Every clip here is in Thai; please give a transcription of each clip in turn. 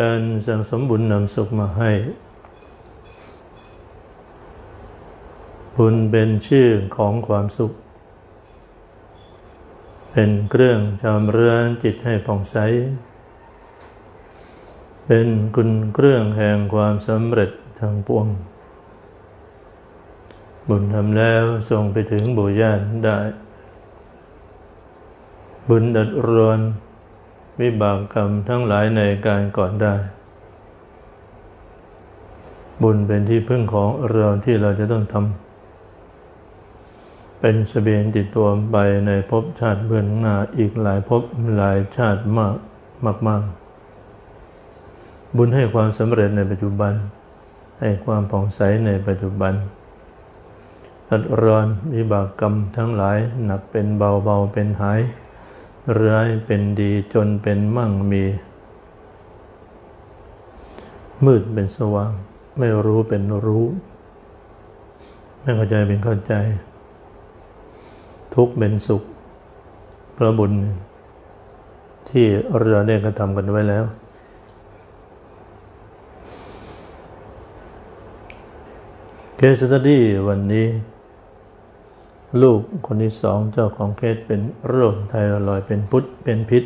การสั่งสมบุญนำสุขมาให้บุญเป็นชื่อของความสุข เป็นเครื่องชำระจิตให้ผ่องใส เป็นคุณเครื่องแห่งความสำเร็จทางปวง บุญทำแล้วส่งไปถึงบุญญาณได้ บุญดัดรวน วิบากกรรมทั้งหลายในการก่อนได้ บุญเป็นที่พึ่งของเราที่เราจะต้องทำเป็นเสบียงติดตัวไปในภพชาติเบื้องหน้าอีกหลายภพหลายชาติมากมากมากบุญให้ความสำเร็จในปัจจุบัน ให้ความผ่องใสในปัจจุบันตัดรอนวิบากกรรมทั้งหลายหนักเป็นเบาเบาเป็นหาย ร้ายเป็นดีจนเป็นมั่งมี มืดเป็นสว่าง ไม่รู้เป็นรู้ ไม่เข้าใจเป็นเข้าใจ ทุกเป็นสุข พระบุญ ที่เราได้กระทำกันไว้แล้ว เคสตดี้วันนี้ ลูกคนที่สองเจ้าของเคสเป็นโรคไทรอยเป็นพุทธเป็นพิษ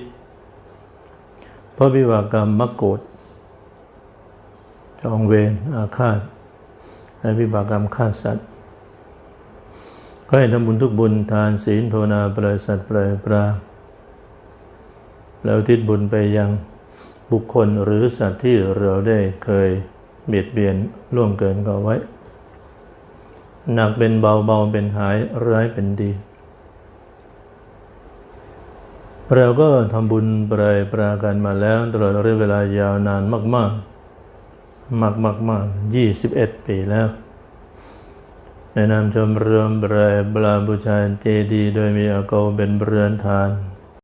เพราะวิบากกรรมมกโกรธจองเวรอาฆาตและวิบากกรรมฆ่าสัตว์ก็ให้ทำบุญทุกบุญทานศีลภาวนาปล่อยสัตว์ปล่อยปลาแล้วทิศบุญไปยังบุคคลหรือสัตว์ที่เราได้เคยเบียดเบียนล่วงเกินก็ไว้ หนักเป็นเบาเบาเป็นหายร้ายเป็นดี เราก็ทำบุญปรายปรากันมาแล้ว ตลอดระยะเวลายาวนานมาก ๆ มากมากมากยี่สิบเอ็ดปีแล้ว ในนามชมรมบรายบลาบูชาเจดี โดยมีอาโกเป็นเรือนทาน